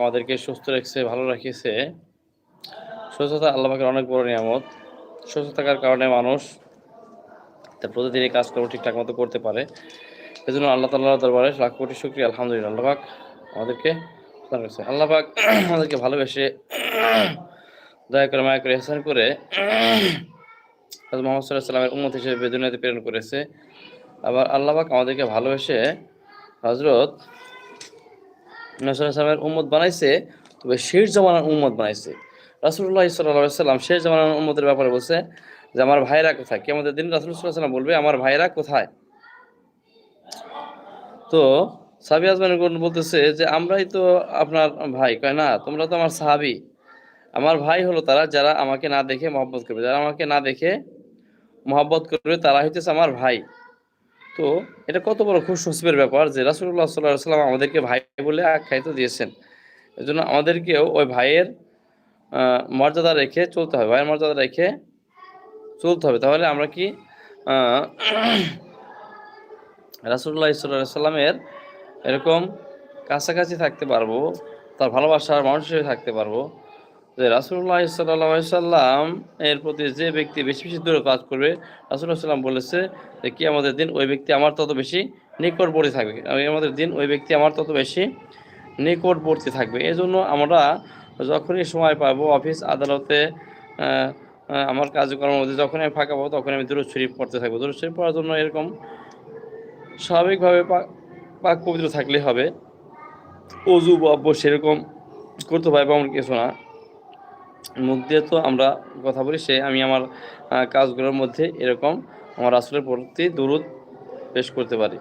আমাদেরকে সুস্থ রেখেছে, ভালো রাখিয়েছে। সুস্থতা আল্লাহ পাকের অনেক বড় নিয়ামত। সুস্থ থাকার কারণে মানুষ তার প্রতিদিনই কাজকর্ম ঠিকঠাক মতো করতে পারে। এই জন্য আল্লাহ তাল্লাহ দরবারে লাখ কোটি শুক্রিয়া, আলহামদুলিল্লাহ। আল্লাহ পাক আমাদেরকে রাখছে। আমাদেরকে ভালোবেসে দয়া করে মায়া করে হেসান করে মোহাম্মদ সাল্লাহ সাল্লামের উম্মত হিসেবে দুনিয়াতে প্রেরণ করেছে। আবার আল্লাহ পাক আমাদেরকে ভালোবেসে হজরত সাল্লামের উম্মত বানাইছে, তবে শেষ জমানার উম্মত বানাইছে। রাসুল্লাহ সাল্লাহ সাল্লাম শেষ জমানার উম্মতের ব্যাপারে বলছে যে, আমার ভাইরা কোথায়? কি আমাদের দিন রাসুল সাল্লাম বলবে, আমার ভাইরা কোথায়? তো সাবি আজমান বলতেছে যে, আমরাই তো আপনার ভাই, কয় না? তোমরা তো আমার সাহাবি। আমার ভাই হলো তারা যারা আমাকে না দেখে মহব্বত করবে। যারা আমাকে না দেখে মহব্বত করবে, তারা হইতেছে আমার ভাই। তো এটা কত বড় খুব নসিবের ব্যাপার যে রাসুল্লাহ সাল্লাহ সাল্লাম আমাদেরকে ভাই বলে আখ্যায়িত দিয়েছেন। এই জন্য আমাদেরকেও ওই ভাইয়ের মর্যাদা রেখে চলতে হবে, ভাইয়ের মর্যাদা রেখে চলতে হবে। তাহলে আমরা কি রাসুল্লাহ সাল্লাহ সাল্লামের এরকম কাছাকাছি থাকতে পারব, তার ভালোবাসার মানুষ হিসেবে থাকতে পারব যে রাসুল্লাহ সাল্লাহ সাল্লাম এর প্রতি যে ব্যক্তি বেশি বেশি দূরে কাজ করবে রাসুল্লাহ সাল্লাম বলেছে যে কি আমাদের দিন ওই ব্যক্তি আমার তত বেশি নিকটবর্তী থাকবে। আমাদের দিন ওই ব্যক্তি আমার তত বেশি নিকটবর্তী থাকবে। এই জন্য আমরা যখনই সময় পাবো অফিস, আদালতে আমার কাজকর্মের মধ্যে যখন আমি ফাঁকা পাবো তখন আমি দূরত শরীফ পড়তে থাকব। দূরত শরীফ পড়ার জন্য এরকম স্বাভাবিকভাবে পাক পবিত্র থাকলে হবে। অজু বব্য সেরকম করতে পারব এমন কিছু না। মুখ দিয়ে তো আমরা কথা বলি সে আমি আমার কাজগুলোর মধ্যে এরকম আমার আসলের প্রতি দূরত পেশ করতে পারি।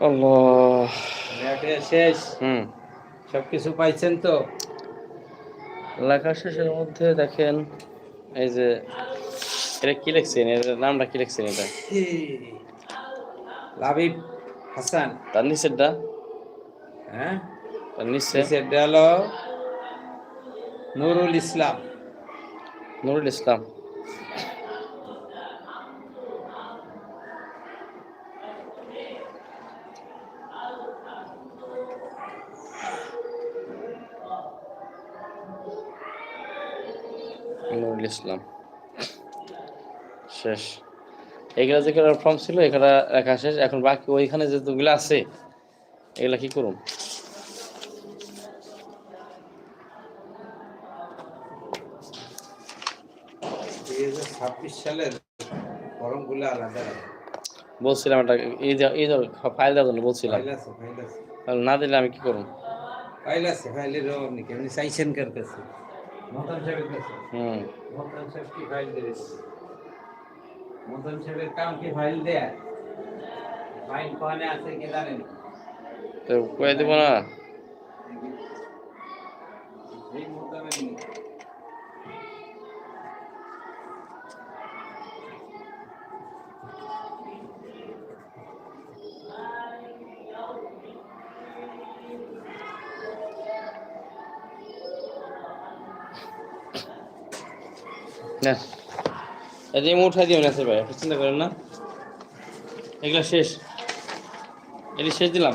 আল্লাহ। শেষ। হুম। সবকিছু পাইছেন তো? লেখা শেষের মধ্যে দেখেন এই যে এটা কি লিখছেন? এর নামটা কি লিখছেন এটা? লাবিব হাসান। তার নিচেরটা? হ্যাঁ? তার নিচে? সেটা হলো নুরুল ইসলাম। নুরুল ইসলাম। নুরুল ইসলাম। শেষ। এগুলা যেগুলো ফর্ম ছিল এগুলা লেখা শেষ। এখন বাকি ওইখানে যেগুলো আছে এগুলা কি করুন দুই হাজার ছাব্বিশ সালের ফর্মগুলো আলাদা। বলছিলাম এটা এই যে এই ফাইল দেওয়ার জন্য বলছিলাম। আছে ফাইল না দিলে আমি কি করুন ফাইল আছে ফাইলের অভাব নেই আপনি চাইছেন কার কাছে? হুম। ফাইল মহতাম সাহেবের কাম কি ফাইল দেয়া? ফাইল কোনে আছে কি জানেন তো কয়ে দেবো না। এই নেই। এটা এমন উঠাই দিও না ভাই। চিন্তা করেন না। এগুলা শেষ। এটি শেষ দিলাম।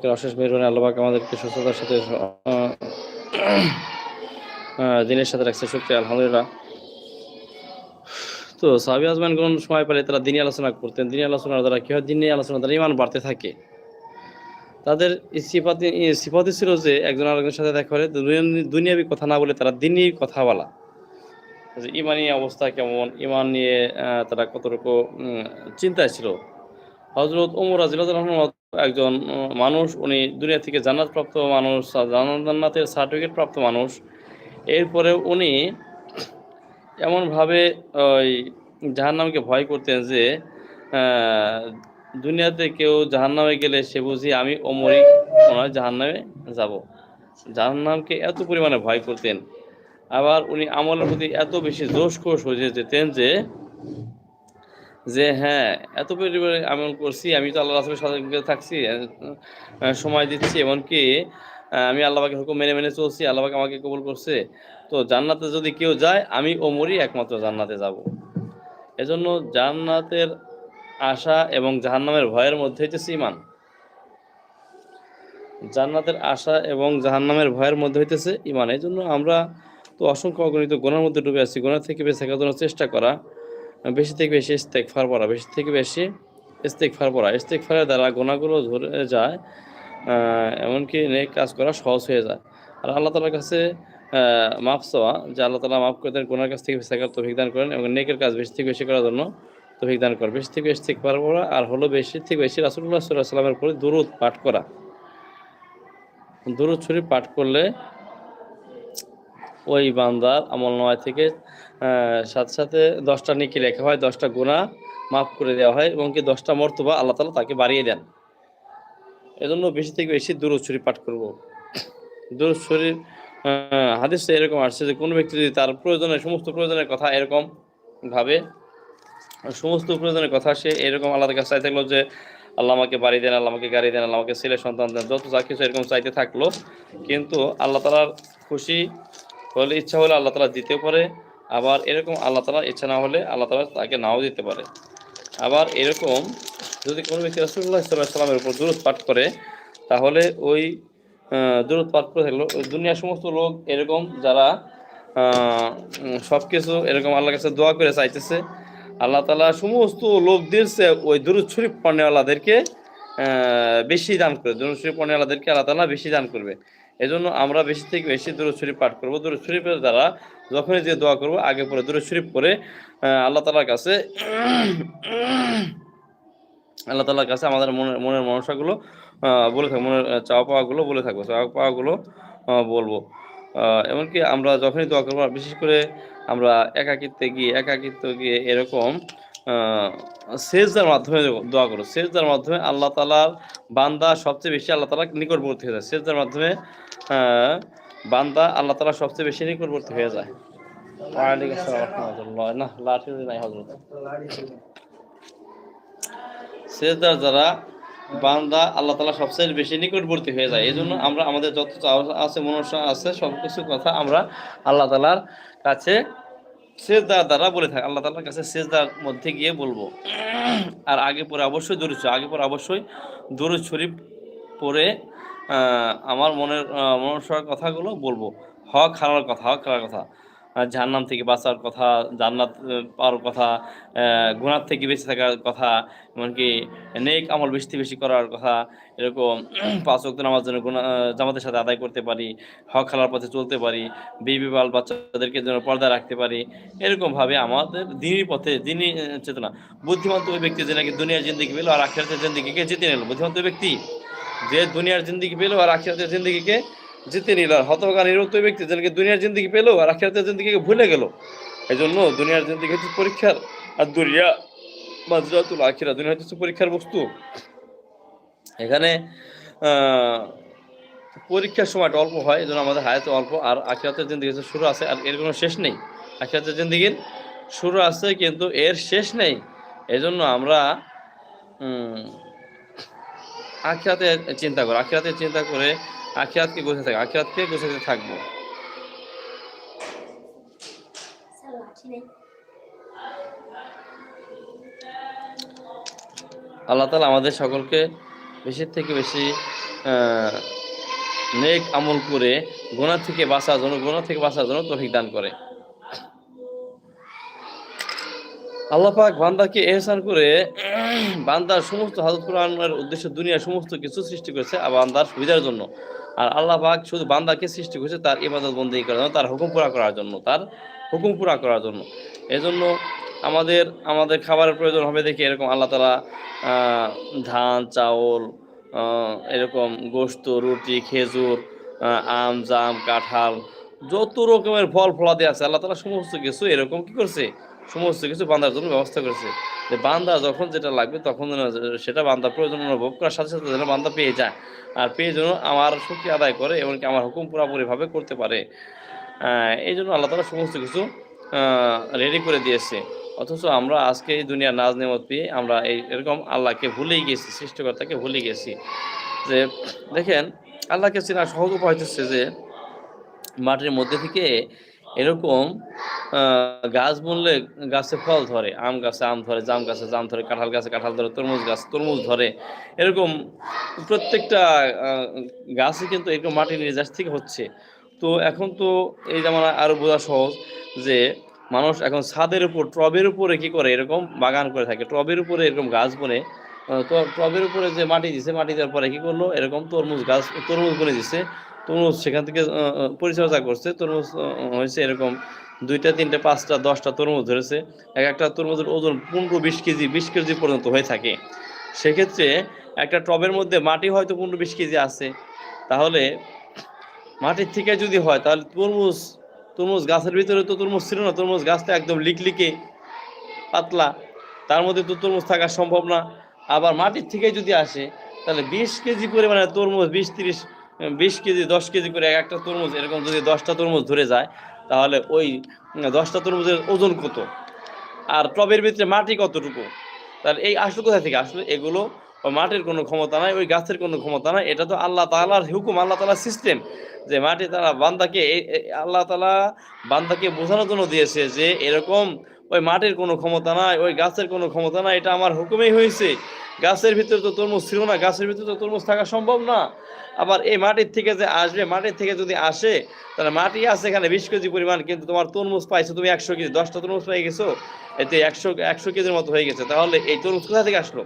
পাকের অশেষ মেহরবানি আল্লাপাক আমাদেরকে সুস্থতার সাথে দিনের সাথে রাখছে। শুক্রিয়া, আলহামদুলিল্লাহ। তো সাহাবি আজমান কোন সময় পেলে তারা দিনী আলোচনা করতেন। দিনী আলোচনার দ্বারা কি হয়? দিনী আলোচনা দ্বারা ইমান বাড়তে থাকে। তাদের সিফাতি সিফাতি ছিল যে একজন আরেকজনের সাথে দেখা দুনিয়া- দুনিয়াবি কথা না বলে তারা দিনী কথা বলা যে ইমানি অবস্থা কেমন? ইমান নিয়ে তারা কতটুকু চিন্তায় ছিল? হজরত ওমর রাজিল একজন মানুষ, উনি দুনিয়া থেকে জান্নাত প্রাপ্ত মানুষ জান্নাত- জান্নাতের সার্টিফিকেট প্রাপ্ত মানুষ। এরপরে উনি এমনভাবে ওই জাহান্নামকে ভয় করতেন যে দুনিয়াতে কেউ জাহান্নামে গেলে সে বুঝি আমি ওমরই ওনার জাহান্নামে যাব। জাহান্নামকে এত পরিমাণে ভয় করতেন। আবার উনি আমলের প্রতি এত বেশি জোশ খোশ হয়ে যেতেন যে যে হ্যাঁ এত পরিমাণে আমল করছি, আমি তো আল্লাহ রাসুলের সাথে থাকছি সময় দিচ্ছি, এমনকি আমি আল্লাহকে হুকুম মেনে মেনে চলছি আল্লাহকে আমাকে কবুল করছে। তো জান্নাতে যদি কেউ যায়, আমি ও ওমরই একমাত্র জান্নাতে যাব। এজন্য জান্নাতের আশা এবং জাহান্নামের ভয়ের মধ্যে হইতেছে ইমান জান্নাতের আশা এবং জাহান্নামের ভয়ের মধ্যে হইতেছে ইমান এই জন্য আমরা তো অসংখ্য অগণিত গোনার মধ্যে ডুবে আছি গোনা থেকে বেঁচে থাকার জন্য চেষ্টা করা। বেশি থেকে বেশি ইস্তেকফার পড়া বেশি থেকে বেশি ইস্তেকফার পড়া ইস্তেকফারের দ্বারা গোনাগুলো ধরে যায় এমনকি নেক কাজ করা সহজ হয়ে যায়। আর আল্লাহ তালার কাছে মাফ চাওয়া, যে আল্লাহ তালা মাফ করে দেন, গোনার কাছ থেকে বেশি থাকার তৌফিক দান করেন এবং নেকের কাজ বেশি থেকে বেশি করার জন্য তৌফিক দান করেন। বেশি থেকে বেশি ইস্তেকফার পড়া আর হলো বেশি থেকে বেশি রাসুল্লাহ সাল্লাহ সাল্লামের উপরে দুরুদ পাঠ করা। দুরুদ শরীফ পাঠ করলে ওই বান্দার আমল নয় থেকে সাথে সাথে দশটা নিকি লেখা হয় দশটা গুণা মাফ করে দেওয়া হয় এবং কি দশটা মর্তবা আল্লাহ তালা তাকে বাড়িয়ে দেন। এজন্য বেশি থেকে বেশি দুরুদ শরীফ পাঠ করব। আহ, হাদিসে এরকম আসছে যে কোনো ব্যক্তি যদি তার প্রয়োজনের সমস্ত প্রয়োজনের কথা এরকম ভাবে সমস্ত প্রয়োজনের কথা সে এরকম আল্লাহর কাছে চাই থাকল যে আল্লাহ আমাকে বাড়ি দেন আল্লাহ আমাকে গাড়ি দেন আল্লাহ আমাকে ছেলে সন্তান দেন যত যা কিছু এরকম চাইতে থাকল কিন্তু আল্লাহ তালার খুশি হলে ইচ্ছা হলে আল্লাহ তালা দিতে পারে, আবার এরকম আল্লাহ তালা ইচ্ছা না হলে আল্লাহ তালা তাকে নাও দিতে পারে। আবার এরকম যদি কোনো ব্যক্তি রসুল্লাহ সাল্লামের উপর দূরত পাঠ করে, তাহলে ওই দূরত পাঠ করে থাকল। দুনিয়ার সমস্ত লোক এরকম যারা সব কিছু এরকম আল্লাহর কাছে দোয়া করে চাইতেছে, আল্লাহ তালা সমস্ত চেয়ে ওই দূরত শরীফ পণ্যওয়ালাদেরকে বেশি দান করে। দুরুদ শরীফ পণ্যওয়ালাদেরকে আল্লাহ তালা বেশি দান করবে। এজন্য আমরা বেশি থেকে বেশি দূর শরীফ পাঠ করব। দুরুদ শরীফের দ্বারা যখনই যে দোয়া করব, আগে পরে দূর শরীফ করে আল্লাহ তালার কাছে আল্লাহ তালার কাছে আমাদের মনের মনের মনসাগুলো বলে থাকব মনের চাওয়া পাওয়াগুলো বলে থাকব চাওয়া পাওয়াগুলো বলব। এমনকি আমরা যখনই দোয়া করব, বিশেষ করে আমরা একাকিত্বে গিয়ে, একাকিত্ব গিয়ে এরকম সেজদার মাধ্যমে দোয়া করো সেজদার মাধ্যমে আল্লাহ তালার বান্দা সবচেয়ে বেশি আল্লাহ তালা নিকটবর্তী হয়ে যায়। সেজদার মাধ্যমে বান্দা আল্লাহ তালা সবচেয়ে বেশি নিকটবর্তী হয়ে বান্দা আল্লাহ তালা সবচেয়ে বেশি নিকটবর্তী হয়ে যায়। যত আছে কথা আমরা আল্লাহ তালার কাছে সেজদার দ্বারা বলে থাকি। আল্লাহ তালার কাছে সেজদার মধ্যে গিয়ে বলব। আর আগে পরে অবশ্যই শরীফ, আগে পরে অবশ্যই দরুদ শরীফ পরে আমার মনের মনসার কথাগুলো বলব। হক হারার কথা হক হারার কথা। জাহান্নাম থেকে বাঁচার কথা জান্নাত পাওয়ার কথা গুণার থেকে বেঁচে থাকার কথা এমনকি নেক আমল বেশি বেশি করার কথা এরকম পাঁচ ওয়াক্ত নামাজ জন্য আহ, জামাতের সাথে আদায় করতে পারি হক খেলার পথে চলতে পারি বিবি বাল বাচ্চাদেরকে যেন পর্দায় রাখতে পারি এরকমভাবে আমাদের দিনই পথে দিনই চেতনা। বুদ্ধিমন্ত ব্যক্তি যে নাকি দুনিয়ার জিন্দিগি পেল আর আখিরাতের জিন্দিগিকে জিতে নিল। বুদ্ধিমন্ত ব্যক্তি? যে দুনিয়ার জিন্দিগি পেল আর আখিরাতের জিন্দিগিকে জিতে নিল। আর হতভাগা নিরুক্ত ব্যক্তি যে নাকি দুনিয়ার জিন্দিগি পেল আর আখিরাতের জিন্দিগিকে ভুলে গেল এই জন্য দুনিয়ার জিন্দিগি হচ্ছে পরীক্ষার আর দুনিয়া মাজরাতুল আখিরা দুনিয়া হচ্ছে পরীক্ষার বস্তু। এখানে পরীক্ষার সময়টা অল্প হয় জন্য আমাদের হায়াতে অল্প, আর আখিরাতের জিন্দিগি শুরু আছে, আর এর কোনো শেষ নেই। আখিরাতের জিন্দিগির শুরু আছে, কিন্তু এর শেষ নেই। এই জন্য আমরা আখিরাতে চিন্তা করো, আখিরাতে চিন্তা করে আখিরাতকে গোছাতে থাকব আখিরাতকে গোছাতে থাকব। আল্লাহ তালা আমাদের সকলকে বেশি থেকে বেশি নেক আমল করে গোনা থেকে বাঁচার জন্য গোনা থেকে বাঁচার জন্য তৌফিক দান করে। আল্লাহ পাক এহসান করে বান্দার সমস্ত হাজত কোরআনের উদ্দেশ্যে দুনিয়ার সমস্ত কিছু সৃষ্টি করেছে আর বান্দার সুবিধার জন্য। আর আল্লাহ পাক শুধু বান্দাকে সৃষ্টি করেছে তার ইবাদত বন্দী করার জন্য, তার হুকুম পুরা করার জন্য, তার হুকুম পুরা করার জন্য। এজন্য আমাদের আমাদের খাবারের প্রয়োজন হবে দেখে এরকম আল্লাহ তালা ধান, চাউল এরকম গোস্ত, রুটি, খেজুর আম, জাম, কাঁঠাল, যত রকমের ফল ফলাদি আছে, আল্লাহ তালা সমস্ত কিছু এরকম কি করছে? সমস্ত কিছু বান্দার জন্য ব্যবস্থা করেছে। যে বান্দা যখন যেটা লাগবে তখন যেন সেটা বান্দার প্রয়োজন অনুভব করার সাথে সাথে যেন বান্দা পেয়ে যায়। আর পেয়ে যেন আমার শক্তি আদায় করে এমনকি আমার হুকুম পুরাপুরিভাবে করতে পারে। এই জন্য আল্লাহ তালা সমস্ত কিছু রেডি করে দিয়েছে। অথচ আমরা আজকে এই দুনিয়ার নাজ নেমত পেয়ে আমরা এই এরকম আল্লাহকে ভুলেই গেছি, সৃষ্টিকর্তাকে ভুলে গেছি। যে দেখেন, আল্লাহকে চেনার সহজ উপায় হচ্ছে যে মাটির মধ্যে থেকে এরকম গাছ বুনলে গাছে ফল ধরে, আম গাছে আম ধরে, জাম গাছে জাম ধরে, কাঁঠাল গাছে কাঁঠাল ধরে, তরমুজ গাছ তরমুজ ধরে, এরকম প্রত্যেকটা গাছই কিন্তু এরকম মাটির নির্যাস থেকে হচ্ছে। তো এখন তো এই যেমন আরও বোঝা সহজ যে মানুষ এখন ছাদের উপর, টবের উপরে কি করে? এরকম বাগান করে থাকে, টবের উপরে এরকম গাছ বনে তো টবের উপরে যে মাটি দিছে, মাটি দেওয়ার পরে কি করল? এরকম তরমুজ গাছ, তরমুজ বনে দিছে। তরমুজ সেখান থেকে পরিচর্যা করছে। তরমুজ হয়েছে এরকম দুইটা, তিনটে, পাঁচটা, দশটা তরমুজ ধরেছে। এক একটা তরমুজের ওজন পনেরো, বিশ কেজি বিশ কেজি পর্যন্ত হয়ে থাকে। সেক্ষেত্রে একটা টবের মধ্যে মাটি হয়তো পনেরো, বিশ কেজি আছে। তাহলে মাটির থেকে যদি হয়, তাহলে তরমুজ তরমুজ গাছের ভিতরে তো তরমুজ ছিল না। তরমুজ গাছটা একদম লিকলিকে, পাতলা। তার মধ্যে তো তরমুজ থাকা সম্ভব না। আবার মাটির থেকে যদি আসে, তাহলে বিশ কেজি পরিমাণে তরমুজ, বিশ, তিরিশ বিশ কেজি, দশ কেজি করে এক একটা তরমুজ, এরকম যদি দশটা তরমুজ ধরে যায়, তাহলে ওই দশটা তরমুজের ওজন কত? আর টবের ভিতরে মাটি কতটুকু? তাহলে এই আসলে কোথা থেকে আসলে? এগুলো মাটির কোনো ক্ষমতা নাই, ওই গাছের কোনো ক্ষমতা নাই। এটা তো আল্লাহ তাআলার হুকুম, আল্লাহ তাআলার সিস্টেম যে মাটি তারা বান্দাকে আল্লাহ তালা বান্দাকে বোঝানোর জন্য দিয়েছে যে এরকম ওই মাটির কোনো ক্ষমতা নাই, ওই গাছের কোনো ক্ষমতা নাই, এটা আমার হুকুমেই হয়েছে। গাছের ভিতরে তো তরমুজ ছিল না, গাছের ভিতরে তো তরমুজ থাকা সম্ভব না। আবার এই মাটির থেকে যে আসবে, মাটির থেকে যদি আসে, তাহলে মাটি আছে এখানে বিশ কেজি পরিমাণ, কিন্তু তোমার তরমুজ পাইছো তুমি একশো কেজি, দশটা তরমুজ পাই গেছো, এতে একশো একশো কেজির মতো হয়ে গেছে। তাহলে এই তরমুজ কোথা থেকে আসলো?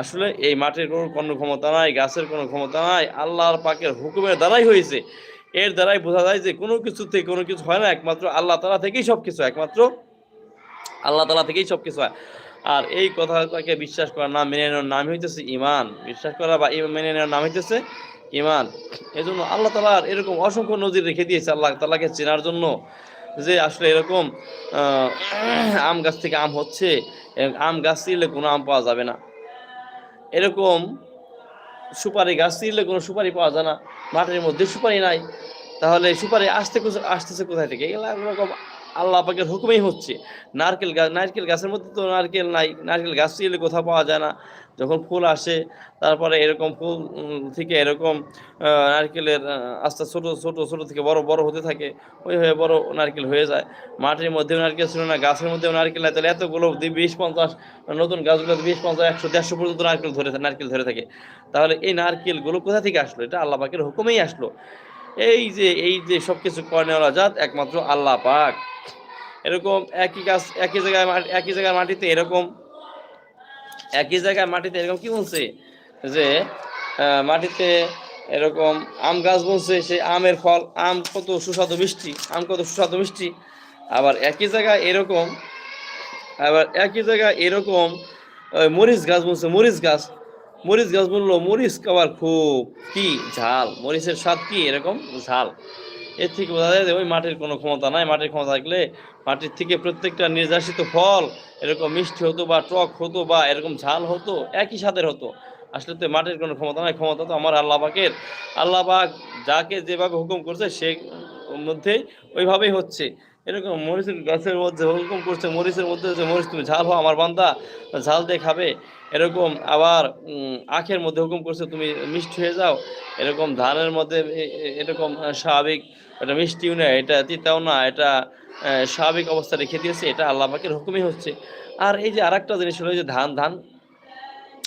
আসলে এই মাটির কোনো কোনো ক্ষমতা নাই, গাছের কোনো ক্ষমতা নাই, আল্লাহর পাকের হুকুমের দ্বারাই হয়েছে। এর দ্বারাই বোঝা যায় যে কোনো কিছু থেকে কোনো কিছু হয় না, একমাত্র আল্লাহ তালা থেকেই সব কিছু একমাত্র আল্লাহ তালা থেকেই সব কিছু হয়। আর এই কথাটাকে বিশ্বাস করার নাম মেনে নেওয়ার নাম হইতেছে ইমান বিশ্বাস করা বা মেনে নেওয়ার নাম হইতেছে ইমান এই জন্য আল্লাহ তালার এরকম অসংখ্য নজির রেখে দিয়েছে আল্লাহ তালাকে চেনার জন্য যে আসলে এরকম আম গাছ থেকে আম হচ্ছে আম গাছ ছিঁড়লে কোনো আম পাওয়া যাবে না। এরকম সুপারি গাছ ছিঁড়লে কোনো সুপারি পাওয়া যায় না। মাটির মধ্যে সুপারি নাই। তাহলে সুপারি আসতে আসতেছে কোথায় থেকে? এগুলো এরকম আল্লাহ পাকের হুকুমেই হচ্ছে। নারকেল গাছ নারকেল গাছের মধ্যে তো নারকেল নাই, নারকেল গাছ ছিঁড়লে কোথাও পাওয়া যায় না। যখন ফুল আসে, তারপরে এরকম ফুল থেকে এরকম নারকেলের আস্তে ছোট ছোট ছোট থেকে বড় বড় হতে থাকে, ওই হয়ে বড় নারকেল হয়ে যায়। মাটির মধ্যেও নারকেল ছিল না, গাছের মধ্যেও নারকেল নাই। তাহলে এতগুলো বিশ, পঞ্চাশ, নতুন গাছগুলো বিশ, পঞ্চাশ, একশো, দেড়শো পর্যন্ত নারকেল ধরে নারকেল ধরে থাকে। তাহলে এই নারকেলগুলো কোথা থেকে আসলো? এটা আল্লাহ পাকের হুকুমেই আসলো। এই যে এই যে সব কিছু কর্নেওয়ালা জাত একমাত্র আল্লাহ পাক। এরকম একই গাছ একই জায়গায় একই জায়গায় মাটিতে এরকম একই জায়গায় মাটিতে এরকম কি বলছে? যে মাটিতে এরকম আম গাছ বলছে সেই আমের ফল আম কত সুস্বাদু মিষ্টি আম কত সুস্বাদু মিষ্টি। আবার একই জায়গায় এরকম আবার একই জায়গায় এরকম আহ, মরিচ গাছ বলছে মরিচ গাছ। মরিচ গাছ বলল মরিচ খাবার খুব কি ঝাল মরিচের স্বাদ কি এরকম? ঝাল। এর থেকে বোঝা যায় যে ওই মাটির কোনো ক্ষমতা নাই। মাটির ক্ষমতা থাকলে মাটির থেকে প্রত্যেকটা নির্যাসিত ফল, এরকম মিষ্টি হতো বা টক হতো বা এরকম ঝাল হতো, একই স্বাদের হতো। আসলে তো মাটির কোনো ক্ষমতা নাই। ক্ষমতা তো আমার আল্লাহ পাকের। আল্লাহ পাক যাকে যেভাবে হুকুম করছে, সে মধ্যেই ওইভাবেই হচ্ছে। এরকম মরিচের গাছের মধ্যে হুকুম করছে, মরিচের মধ্যে যে মরিচ তুমি ঝাল হও আমার বান্দা ঝাল দিয়ে খাবে। এরকম আবার আখের মধ্যে হুকুম করছে, তুমি মিষ্টি হয়ে যাও। এরকম ধানের মধ্যে এরকম স্বাভাবিক এটা মিষ্টিও না এটা তিতাও না, এটা স্বাভাবিক অবস্থা রেখে দিয়েছে, এটা আল্লাহ পাকের হুকুমই হচ্ছে। আর এই যে আরেকটা জিনিস হলো যে ধান ধান,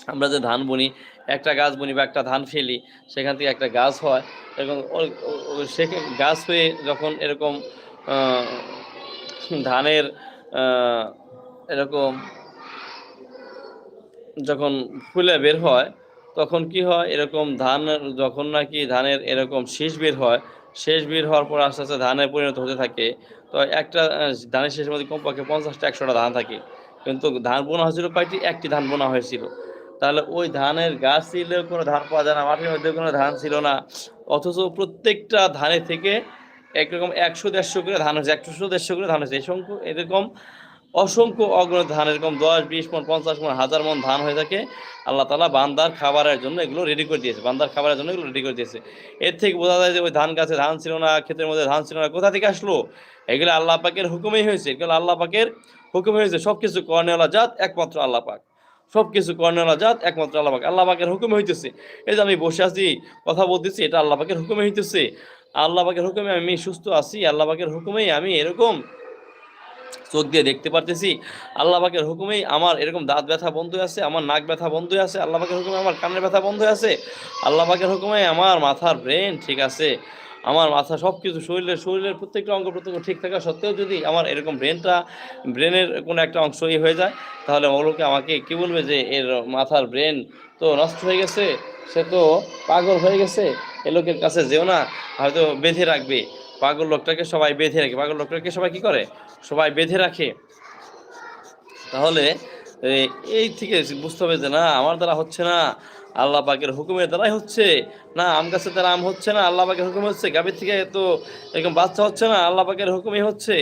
আমরা যে ধান বুনি, একটা গাছ বুনি বা একটা ধান ফেলি, সেখান থেকে একটা গাছ হয় ও- সে গাছ হয়ে যখন এরকম ধানের এরকম যখন ফুলে বের হয়, তখন কি হয়, এরকম ধান যখন নাকি ধানের এরকম শীষ বের হয় শেষ বীর হওয়ার পর আস্তে আস্তে ধানে পরিণত হতে থাকে। তো একটা ধানের শেষের মধ্যে কমপক্ষে পঞ্চাশটা, একশোটা ধান থাকে। কিন্তু ধান বোনা হয়েছিল কয়েকটি একটি ধান বোনা হয়েছিল। তাহলে ওই ধানের গাছ ছিল, কোনো ধান পাওয়া যায় না মাঠের মধ্যে কোনো ধান ছিল না। অথচ প্রত্যেকটা ধানের থেকে একরকম একশো, দেড়শো করে ধান হয়েছে, একশো, দেড়শো করে ধান হয়েছে। এই এরকম অসংখ্য অগ্রণী ধান, এরকম দশ, বিশ মন, পঞ্চাশ মন, হাজার মন ধান হয়ে থাকে। আল্লাহ তালা বান্দার খাবারের জন্য এগুলো রেডি করে দিয়েছে। বান্দার খাবারের জন্য এগুলো রেডি করে দিয়েছে। এর থেকে বোঝা যায় যে ওই ধান গাছে ধান ছিল না, ক্ষেতের মধ্যে ধান ছিল না, কোথা থেকে আসলো? এগুলো আল্লাহ পাকের হুকুমেই হয়েছে। এগুলো আল্লাহ পাকের হুকুমে হয়েছে। সব কিছু কর্নেওয়ালা জাত একমাত্র আল্লাহ পাক। সব কিছু কর্নেওয়ালা জাত একমাত্র আল্লাহ পাক। আল্লাহ পাকের হুকুমে হইতেছে। এই যে আমি বসে আছি, কথা বলতেছি, এটা আল্লাহ পাকের হুকুমে হইতেছে। আল্লাহ পাকের হুকুমে আমি সুস্থ আছি, আল্লাহ পাকের হুকুমেই আমি এরকম চোখ দিয়ে দেখতে পারতেছি। আল্লাহ পাকের হুকুমেই আমার এরকম দাঁত ব্যথা বন্ধ আছে, আমার নাক ব্যথা বন্ধ আছে, আল্লাহ পাকের হুকুমে আমার কানের ব্যথা বন্ধ আছে, আল্লাহ পাকের হুকুমে আমার মাথার ব্রেন ঠিক আছে, আমার মাথা সব কিছু শরীরের শরীরের প্রত্যেকটা অঙ্গ প্রত্যঙ্গ ঠিক থাকা সত্ত্বেও যদি আমার এরকম ব্রেনটা, ব্রেনের কোনো একটা অংশ ই হয়ে যায়, তাহলে ওগুলোকে আমাকে কি বলবে যে এর মাথার ব্রেন তো নষ্ট হয়ে গেছে, সে তো পাগল হয়ে গেছে, এ লোকের কাছে যেও না, হয়তো বেঁধে রাখবে, পাগল লোকটাকে সবাই বেঁধে রাখে, পাগল লোকটাকে সবাই কি করে? সবাই বেঁধে রাখে। তাহলে এই থেকে বুঝতে হবে যে, না, আমার দ্বারা হচ্ছে না, আল্লাহ পাকের হুকুমের দ্বারাই হচ্ছে, না, আম গাছের দ্বারা আম হচ্ছে না, আল্লাহ পাকের হুকুমে হচ্ছে, গাভীর থেকে তো এরকম বাচ্চা হচ্ছে না, আল্লাহ পাকের হুকুমই হচ্ছে,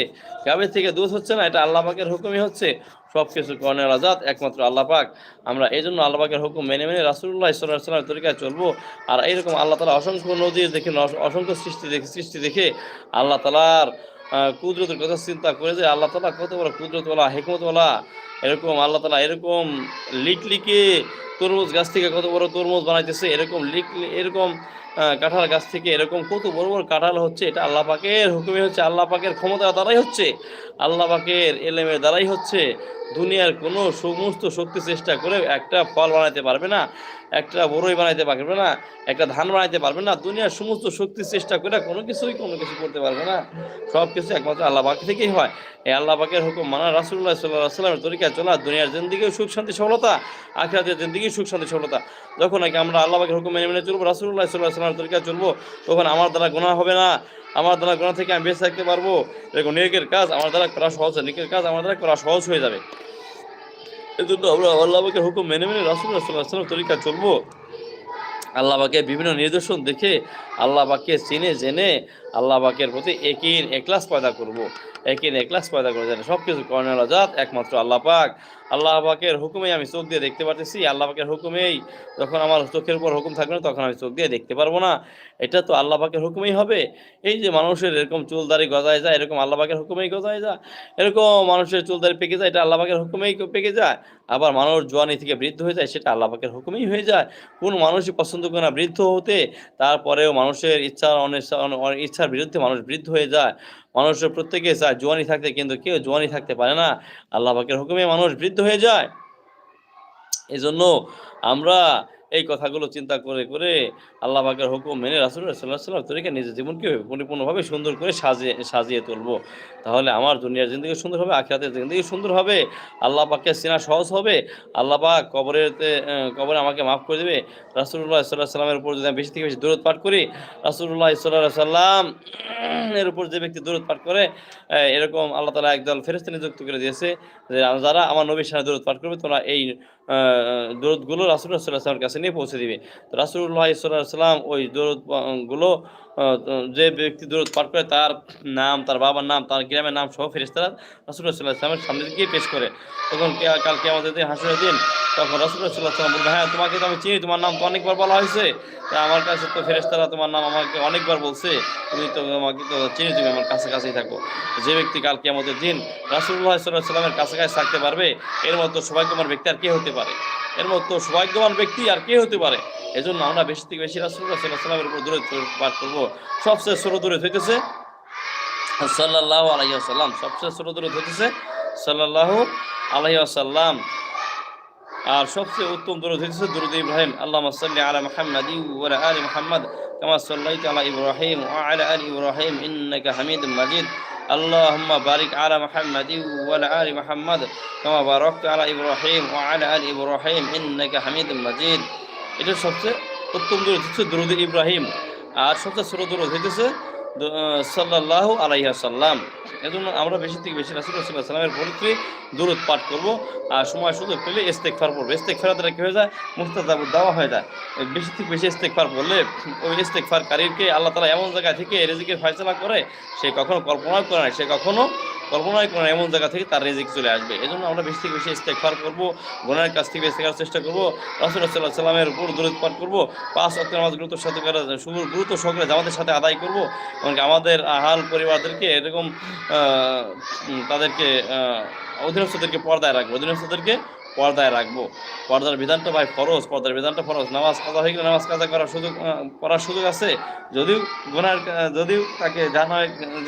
গাভীর থেকে দুধ হচ্ছে না, এটা আল্লাহ পাকের হুকুমই হচ্ছে সব কিছু কর্ণের আজাদ, একমাত্র আল্লাহ পাক। আমরা এই জন্য আল্লাহ পাকের হুকুম মেনে মেনে রাসুল্লাহ ইসলামের তরিকায় চলবো। আর এইরকম আল্লাহ তালা অসংখ্য নদীর দেখে, অসংখ্য সৃষ্টি দেখে সৃষ্টি দেখে আল্লাহ তালার কুদরতের কথা চিন্তা করে যে আল্লাহ তালা কত বড় কুদরতওয়ালা, হেকমতওয়ালা। এরকম আল্লাহ তালা এরকম লিক লিকে তরমুজ গাছ থেকে কত বড় তরমুজ বানাইতেছে, এরকম লিক এরকম কাঁঠাল গাছ থেকে এরকম কত বড় বড় কাঁঠাল হচ্ছে, এটা আল্লাহ পাকের হুকুমে হচ্ছে, আল্লাহ পাকের ক্ষমতার দ্বারাই হচ্ছে, আল্লাহ পাকের এলেমের দ্বারাই হচ্ছে। দুনিয়ার কোনো সমস্ত শক্তি চেষ্টা করে একটা ফল বানাইতে পারবে না, একটা বড়ই বানাইতে পারবে না, একটা ধান বানাইতে পারবে না, দুনিয়ার সমস্ত শক্তি চেষ্টা করে কোনো কিছুই কোনো কিছু করতে পারবে না। সব কিছু একমাত্র আল্লাহ পাক থেকেই হয়। এই আল্লাহ পাকের হুকুম মানা রাসুল্লাহ সাল্লাহ সাল্লামের তরিকায় চলা, দুনিয়ার জিন্দিগিও সুখ, শান্তি, সফলতা, আখিরাতের জিন্দিগি সুখ, শান্তি, সফলতা। যখন নাকি আমরা আল্লাহ পাকের হুকুম মেনে মেনে চলবো রাসুল্লাহ সাল্লাহ সাল্লামের তরিকায় চলবো, তখন আমার দ্বারা গুণা হবে না। আমার দ্বারা গুণা থেকে আমি বেঁচে থাকতে পারব? এরকম নেকের কাজ আমার দ্বারা করা সহজ হয়। নেকের কাজ আমার দ্বারা করা সহজ হয়ে যাবে। এই জন্য আমরা আল্লাহ পাকের হুকুম মেনে মেনে রাসুল্লাহ সাল্লাহ সাল্লামের চলবো। আল্লাহ পাকের বিভিন্ন নিদর্শন দেখে আল্লাহ পাককে চিনে, জেনে আল্লাহ পাকের প্রতি একিন একলাস পয়দা করব। একিন একলাস পয়দা করে যেন সব কিছু কর্ণেল জাত একমাত্র আল্লাহ পাক। আল্লাহ পাকের হুকুমেই আমি চোখ দিয়ে দেখতে পারতেছি, আল্লাহ পাকের হুকুমেই যখন আমার চোখের উপর হুকুম থাকবে না, তখন আমি চোখ দিয়ে দেখতে পারব না। এটা তো আল্লাহ পাকের হুকুমেই হবে। এই যে মানুষের এরকম চুলদারি গজায় যায়, এরকম আল্লাহ পাকের হুকুমেই গজায় যায়। এরকম মানুষের চুলদারি পেকে যায়, এটা আল্লাহ পাকের হুকুমেই পেকে যায়। আবার মানুষ জোয়ানি থেকে বৃদ্ধ হয়ে যায়, সেটা আল্লাহ পাকের হুকুমেই হয়ে যায়। কোন মানুষই পছন্দ করে না বৃদ্ধ হতে, তারপরেও মানুষের ইচ্ছা অনিচ্ছা ইচ্ছার বিরুদ্ধে মানুষ বৃদ্ধ হয়ে যায়। মানুষের প্রত্যেকে চায় জোয়ানি থাকতে, কিন্তু কেউ জোয়ানি থাকতে পারে না। আল্লাহ পাকের হুকুমে মানুষ বৃদ্ধ হয়ে যায়। এজন্য আমরা এই কথাগুলো চিন্তা করে করে আল্লাহ পাকের হুকুম মেনে রাসুল্লাহ সাল্লাহ সাল্লাম তরিকে নিজের জীবনকে পরিপূর্ণভাবে সুন্দর করে সাজিয়ে সাজিয়ে তুলবো। তাহলে আমার দুনিয়ার জিন্দগি সুন্দর হবে, আখিরাতের জিন্দগি সুন্দর হবে, আল্লাহ পাককে চেনা সহজ হবে, আল্লাহ পাক কবরেতে কবরে আমাকে মাফ করে দেবে। রাসুল্লাহ সাল্লাহ সাল্লামের উপর যদি আমি বেশি থেকে বেশি দূরত পাঠ করি রাসুল্লাহ সাল্লাহ সাল্লাম এর উপর যে ব্যক্তি দূরত পাঠ করে এরকম আল্লাহ তালা একদল ফেরস্তে নিযুক্ত করে দিয়েছে যে, যারা আমার নবীর সামনে দূরত পাঠ করবে, তোমরা এই দূরতগুলো রাসুল্লাহ সাল্লাহ সাল্লামের কাছে নিয়ে পৌঁছে দিবে। রাসুল্লাহ ইসলাম ওই দৌড়গুলো যে ব্যক্তি দূরত পাঠ করে তার নাম, তার বাবার নাম, তার গ্রামের নাম সহ ফেরেস্তারা রাসুল্লাহ সাল্লাহ সাল্লামের সামনে গিয়ে পেশ করে। তখন কে- কাল কে আমাদের দিন দিন, তখন রাসুল্লাহ সাল্লাহ সাল্লাম বলবে হ্যাঁ তোমাকে তো আমি চিনি, তোমার নাম তো অনেকবার বলা হয়েছে। তা আমার কাছে তো ফেরেস্তারা তোমার নাম আমাকে অনেকবার বলছে। তুমি তো আমাকে তো চিনি, তুমি আমার কাছে কাছেই থাকো। যে ব্যক্তি কাল কে আমাদের দিন রাসুল্লাহ সাল্লাহ সাল্লামের কাছে কাছে থাকতে পারবে, এর মতো সৌভাগ্যবান ব্যক্তি আর কে হতে পারে? এর মতো সৌভাগ্যবান ব্যক্তি আর কে হতে পারে? এজন্য আমরা বেশি থেকে বেশি রাসুল্লাহ সাল্লাহ সাল্লামের উপর দূরে পাঠ করব। সবচেয়ে ছোট দূরে হইতেছে সাল্লাহ আলাইসাল্লাম সবচেয়ে ছোট দূরে হইতেছে সাল্লাহ আলাইসাল্লাম আর সবচেয়ে উত্তম দরুদ হচ্ছে দরুদ ইব্রাহিম আল্লাহুম্মা সাল্লি আলা মুহাম্মাদি ওয়া আলা আলি মুহাম্মাদ কামা সাল্লাইতা আলা ইব্রাহিম ওয়া আলা আলি ইব্রাহিম ইন্নাকা হামিদুম মাজিদ اللهم بارك على محمد وعلى آل محمد كما باركت على إبراهيم وعلى آل إبراهيم إنك حميد مجيد এটা সবচেয়ে উত্তম দরুদ হচ্ছে দরুদ ইব্রাহিম আর সবচেয়ে ছোট হইতেছে সাল্লাহ আলাইহা সাল্লাম এজন্য আমরা বেশি থেকে বেশি রাসুল সাল্লামের পরিত্রী দূরত পাঠ করব, আর সময় সুযোগ পেলে ইস্তেগফার পড়ব। ফেরা দ্বারা কী হয়ে যায়? মুস্তাজাব দেওয়া হয়ে যায়। বেশি থেকে বেশি ইস্তেগফার পড়লে ওই ইস্তেগফার কারীরকে আল্লাহ তালা এমন জায়গায় থেকে রেজিকের ফয়সালা করে, সে কখনো কল্পনা করে না সে কখনো কল্পনাই করে না, এমন জায়গা থেকে তার রিজিক চলে আসবে। এজন্য আমরা বেশি থেকে বেশি ইস্তেগফার করব, গুনাহের কাছ থেকে থাকার চেষ্টা করব, রাসূল সাল্লাল্লাহু সাল্লামের উপর দরুদ পাঠ করব, পাঁচ ওয়াক্ত নামাজ গুরুত্ব সাথে গুরুত্ব সহকারে জামাতের সাথে আদায় করব, এমনকি আমাদের আহাল পরিবারদেরকে এরকম তাদেরকে অধীনস্থদেরকে পর্দায় রাখব, অধীনস্থদেরকে পর্দায় রাখব। পর্দার বিধানটা ভাই ফরজ, পর্দার বিধানটা ফরজ। নামাজ কাজা হয়ে গেলে নামাজ কাজা করার সুযোগ করার সুযোগ আছে। যদিও গুনার যদিও তাকে জানা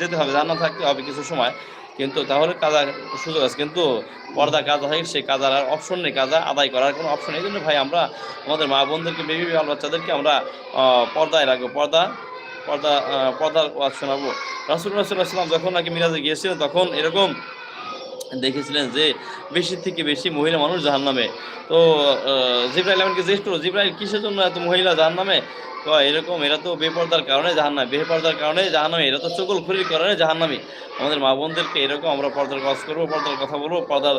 যেতে হবে জানা থাকতে হবে কিছু সময় কিন্তু তাহলে কাজা সুযোগ আছে। কিন্তু পর্দা কাজা হয়ে সেই কাজার আর অপশন নেই। কাজা আদায় করার কোনো অপশন এই জন্য ভাই আমরা আমাদের মা বোনদেরকে বেবি বাল বাচ্চাদেরকে আমরা পর্দায় রাখব। পর্দা পর্দা পর্দার ওয়াজ শোনাবো। রাসুল্লাহ সাল্লাম যখন নাকি মিরাজে গিয়েছিলেন, তখন এরকম দেখেছিলেন যে বেশি থেকে বেশি মহিলা মানুষ জাহান নামে তো জিব্রাইল আমাকে করো জিব্রাইল, কিসের জন্য এত মহিলা জাহান নামে কয় এরকম এরা তো বেপর্দার কারণে জাহান নামে বেপর্দার কারণে জাহান নামে এরা তো চকল খুরির কারণে জাহান নামে আমাদের মা বোনদেরকে এরকম আমরা পর্দার কাজ করব, পর্দার কথা বলব, পর্দার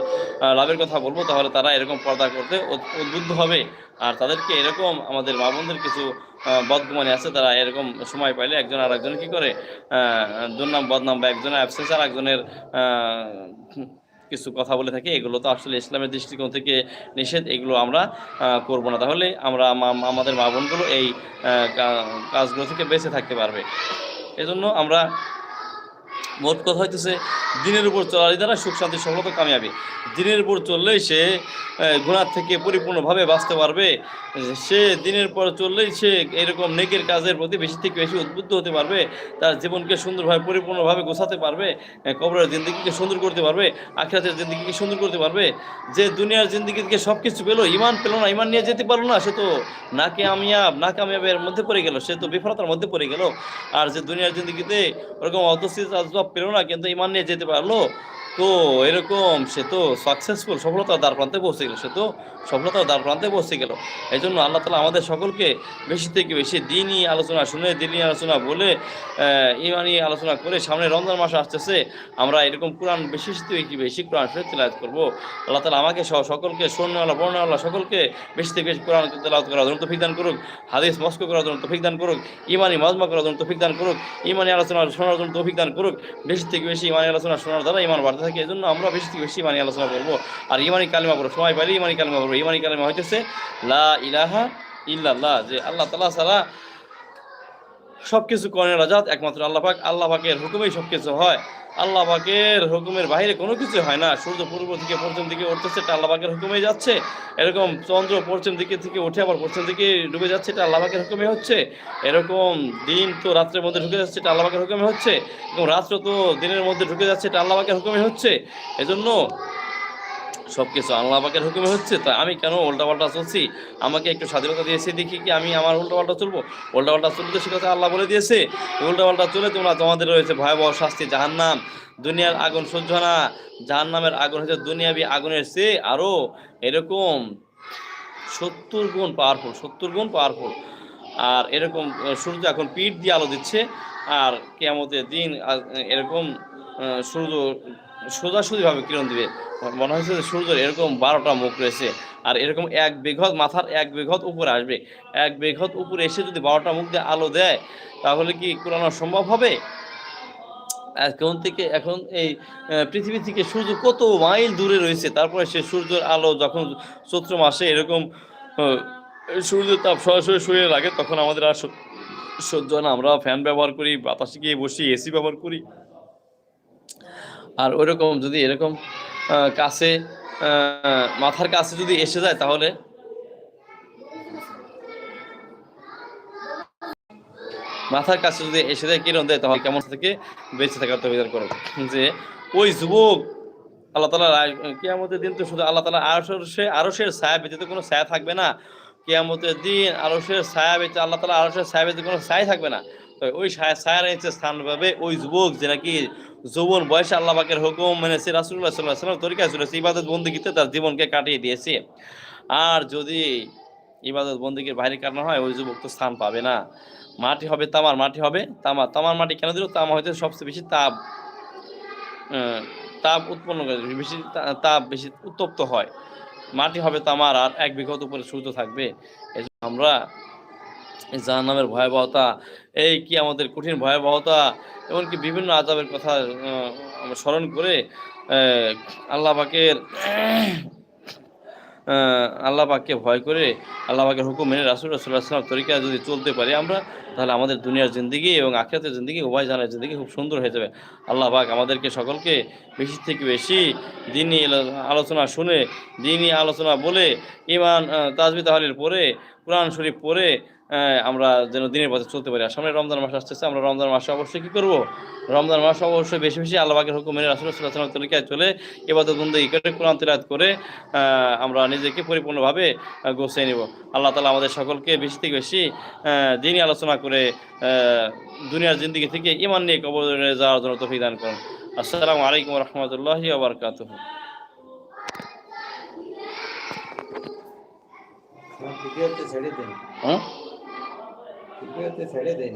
লাভের কথা বলব, তাহলে তারা এরকম পর্দা করতে উদ্বুদ্ধ হবে। আর তাদেরকে এরকম আমাদের মা বোনদের কিছু বদগুমানি আছে, তারা এরকম সময় পাইলে একজন আর একজন কি করে দুর্নাম, বদনাম বা একজনের অ্যাবসেন্স আর একজনের কিছু কথা বলে থাকি, এগুলো তো আসলে ইসলামের দৃষ্টিকোণ থেকে নিষেধ, এগুলো আমরা করব না। তাহলে আমরা আমা- আমাদের মা বোনগুলো এই কাজগুলো থেকে বেঁচে থাকতে পারবে। এজন্য আমরা মোট কথা হইতেছে, দিনের উপর চলারই দ্বারা সুখ, শান্তি, সফলতা কামিয়াবি। দিনের উপর চললেই সে গুণার থেকে পরিপূর্ণভাবে বাঁচতে পারবে। সে দিনের পর চললেই সে এরকম নেকের কাজের প্রতি বেশি থেকে বেশি উদ্বুদ্ধ হতে পারবে। তার জীবনকে সুন্দরভাবে, পরিপূর্ণভাবে গোছাতে পারবে। কবরের জিন্দগিকে সুন্দর করতে পারবে। আখিরাতের জিন্দগিকে সুন্দর করতে পারবে। যে দুনিয়ার জিন্দগি থেকে সব কিছু পেল ইমান পেল না ইমান নিয়ে যেতে পারল না, সে তো না কামিয়াব, না কামিয়াবের মধ্যে পড়ে গেল। সে তো বিফলতার মধ্যে পড়ে গেল। আর যে দুনিয়ার জিন্দগিতে ওরকম অতস্থিত জব পেল না কিন্তু ইমান নিয়ে যেতে পারল। তো এরকম সে তো সাকসেসফুল সফলতার দ্বার প্রান্তে পৌঁছে গেল, সে তো সফলতার দ্বার প্রান্তে পৌঁছে গেল। এই জন্য আল্লাহ তালা আমাদের সকলকে বেশি থেকে বেশি দিনই আলোচনা শুনে, দিনই আলোচনা বলে ইমানি আলোচনা করে সামনে রমজান মাস আসতেছে, আমরা এরকম কোরআন বেশি থেকে বেশি কোরআন শরীফ তেলাওয়াত করব। আল্লাহ তালা আমাকে সহ সকলকে স্বর্ণওয়ালা বর্ণওয়ালা সকলকে বেশি থেকে বেশি কোরআন তেলাওয়াত করার জন্য তৌফিক দান করুক, হাদিস মস্ক করার জন্য তৌফিক দান করুক ইমানি মজমা করার জন্য তৌফিক দান করুক ইমানি আলোচনা শোনার জন্য তৌফিক দান করুক, বেশি থেকে বেশি ইমানি আলোচনা শোনার দ্বারা ইমান বাড়তে থাকে এই জন্য আমরা বেশি থেকে বেশি ইমানি আলোচনা করব। আর ইমানি কালিমা করব সময় পাইলে ইমানি কালিমা করব ইমানি কালিমা হইতেছে লা ইলাহা ইল্লাল্লাহ, যে আল্লাহ তালা ছাড়া সব কিছু করেন রাজাত, একমাত্র আল্লাহ পাক। আল্লাহ পাকের হুকুমেই সব কিছু হয়। আল্লাহ পাকের হুকুমের বাইরে কোনো কিছু হয় না। সূর্য পূর্ব দিকে, পশ্চিম দিকে উঠতেছে, এটা আল্লাহ পাকের হুকুমেই যাচ্ছে। এরকম চন্দ্র পশ্চিম দিকে থেকে উঠে আবার পশ্চিম দিকে ডুবে যাচ্ছে, এটা আল্লাহ পাকের হুকুমে হচ্ছে। এরকম দিন তো রাত্রের মধ্যে ঢুকে যাচ্ছে, এটা আল্লাহ পাকের হুকুমে হচ্ছে। এবং রাত্র তো দিনের মধ্যে ঢুকে যাচ্ছে, এটা আল্লাহ পাকের হুকুমে হচ্ছে। এজন্য সব কিছু আল্লাহ পাকের হুকুমে হচ্ছে, তা আমি কেন উল্টাপাল্টা চলছি? আমাকে একটু স্বাধীনতা দিয়েছে, দেখি কি আমি আমার উল্টাপাল্টা চলবো? উল্টাপাল্টা চলতে সে কথা আল্লাহ বলে দিয়েছে। উল্টাপাল্টা চলে তোমরা, তোমাদের রয়েছে ভয়াবহ শাস্তি, জাহান্নাম। দুনিয়ার আগুন সহ্য না। জাহান্নামের আগুন হচ্ছে দুনিয়াবি আগুনের চেয়ে আরও এরকম সত্তর গুণ পাওয়ারফুল সত্তর গুণ পাওয়ারফুল আর এরকম সূর্য এখন পিঠ দিয়ে আলো দিচ্ছে। আর কেয়ামতের দিন এরকম সূর্য সোজাসুজিভাবে কিরণ দিবে? মনে হচ্ছে যে সূর্যের এরকম বারোটা মুখ রয়েছে, আর এরকম এক বেঘত, মাথার এক বেঘত উপরে আসবে। এক বেঘত উপরে এসে যদি বারোটা মুখ দিয়ে আলো দেয়, তাহলে কি কোরআন সম্ভব হবে? এখন থেকে, এখন এই পৃথিবী থেকে সূর্য কত মাইল দূরে রয়েছে, তারপরে সে সূর্যের আলো যখন চৈত্র মাসে এরকম সূর্যের তাপ সরাসরি শরীরে লাগে, তখন আমাদের আর সহ্য না। আমরা ফ্যান ব্যবহার করি, বাতাসে গিয়ে বসি এসি ব্যবহার করি। আর ওইরকম যদি এরকম কাছে মাথার কাছে যদি এসে যায় তাহলে? মাথার কাছে যদি এসে যায়, কিরণ দেয়, তাহলে কেমন থেকে বেঁচে থাকার তবিদার করো। যে ওই যুবক, আল্লাহ তালা কিয়ামতের দিন তো শুধু আল্লাহ তালা আরশের আরশের ছায়া ব্যতীত কোনো ছায়া থাকবে না। কিয়ামতের দিন আরশের ছায়া ব্যতীত আল্লাহ তালা আরশের ছায়া ব্যতীত কোনো ছায়া থাকবে না। তো ওই নিচে স্থান পাবে। ওই যুবক যে নাকি যৌবন বয়সে হুকুম তরিকা চলেছে ইবাদত তার জীবনকে কাটিয়ে দিয়েছে। আর যদি ইবাদত বন্দিগির বাইরে হয়, ওই যুবক তো স্থান পাবে না। মাটি হবে তামার মাটি হবে। তামা তামার মাটি কেন দিল? তামা হয়তো সবচেয়ে বেশি তাপ তাপ উৎপন্ন করে, বেশি তাপ বেশি উত্তপ্ত হয়। মাটি হবে তামার আর এক বিঘত উপরে সূর্য থাকবে। আমরা জাহান্নামের ভয়াবহতা এই কি আমাদের কঠিন ভয়াবহতা এমনকি বিভিন্ন আজাবের কথা স্মরণ করে আল্লাহ পাকের আল্লাহ পাককে ভয় করে আল্লাহ পাকের হুকুম মেনে রাসুল সাল্লাহ তরিকা যদি চলতে পারি আমরা তাহলে আমাদের দুনিয়ার জিন্দিগি এবং আখিরাতের জিন্দিগি উভয় জানার জিন্দিগি খুব সুন্দর হয়ে যাবে। আল্লাহ পাক আমাদেরকে সকলকে বেশি থেকে বেশি দিনই আলোচনা শুনে দিনই আলোচনা বলে ইমান তাজবি তাহলিল পরে কোরআন শরীফ আহ, আমরা যেন দিনের পথে চলতে পারি। আর সামনে রমজান মাস আসতেছে আমরা রমজান মাসে অবশ্যই কী করব? রমজান মাস অবশ্যই বেশি বেশি আল্লাহ পাকের হুকুম মেনে রাসুল সাল্লাহ তরিকায় চলে এবাদত বন্দি করে কোরআন তিলাত করে আমরা নিজেকে পরিপূর্ণভাবে গোছিয়ে নিব। আল্লাহ তালা আমাদের সকলকে বেশি থেকে বেশি দিনই আলোচনা করে দুনিয়ার জিন্দিগি থেকে ইমান নিয়ে কবরে যাওয়ার জন্য তফিক দান করুন। আসসালামু আলাইকুম রহমতুল্লাহি আবরকাতুহ ভিডিওতে ছেড়ে দেন। হ্যাঁ? ভিডিওতে ছেড়ে দেন